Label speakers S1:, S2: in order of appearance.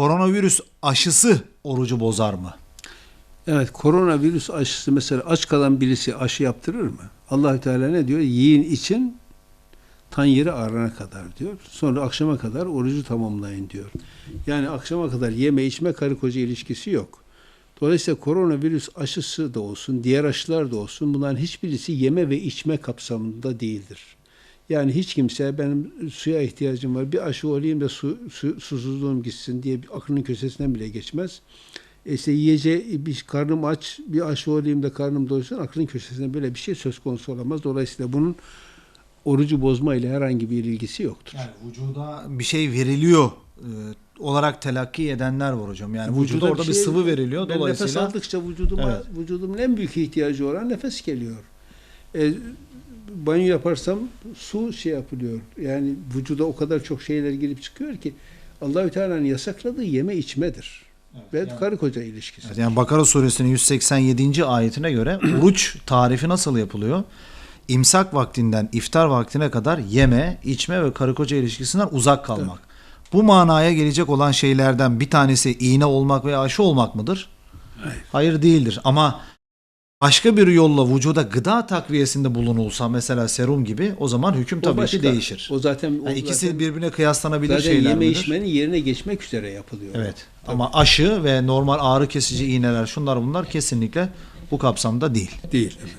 S1: koronavirüs aşısı orucu bozar mı?
S2: Evet koronavirüs aşısı mesela aç kalan birisi aşı yaptırır mı? Allahü Teala ne diyor? Yiyin için tan yeri ağrına kadar diyor. Sonra akşama kadar orucu tamamlayın diyor. Yani akşama kadar yeme içme karı koca ilişkisi yok. Dolayısıyla koronavirüs aşısı da olsun, diğer aşılar da olsun bunların hiçbirisi yeme ve içme kapsamında değildir. Yani hiç kimse benim suya ihtiyacım var bir aşı olayım da su, su- susuzluğum gitsin diye bir aklının köşesinden bile geçmez. E İşte yiyece bir karnım aç bir aşı olayım da karnım doysun aklın köşesinde böyle bir şey söz konusu olamaz. Dolayısıyla bunun orucu bozma ile herhangi bir ilgisi yoktur.
S1: Yani vücuda bir şey veriliyor e, olarak telakki edenler var hocam. Yani vücuda orada bir,
S2: şey-
S1: sıvı veriliyor.
S2: Ben nefes
S1: Dolayısıyla
S2: aldıkça vücuduma,
S1: Evet.
S2: vücudumun en büyük ihtiyacı olan nefes geliyor. E, banyo yaparsam su şey yapılıyor. Yani vücuda o kadar çok şeyler girip çıkıyor ki Allahü Teala'nın yasakladığı yeme içmedir. Ve
S1: yani-
S2: karı koca ilişkisi.
S1: Evet, yani Bakara suresinin 187. ayetine göre oruç tarifi nasıl yapılıyor? İmsak vaktinden iftar vaktine kadar yeme, içme ve karı koca ilişkisinden uzak kalmak. Bu manaya gelecek olan şeylerden bir tanesi iğne olmak veya aşı olmak mıdır?
S2: Hayır.
S1: değildir ama başka bir yolla vücuda gıda takviyesinde bulunulsa mesela serum gibi o zaman hüküm
S2: O
S1: tabii
S2: başka.
S1: ki değişir.
S2: O zaten o
S1: Yani ikisi
S2: zaten-
S1: birbirine kıyaslanabilir
S2: zaten
S1: şeyler
S2: yeme
S1: midir?
S2: içmenin yerine geçmek üzere yapılıyor.
S1: Evet. Ama aşı ve normal ağrı kesici iğneler şunlar bunlar kesinlikle bu kapsamda değil.
S2: Değil.
S1: Evet.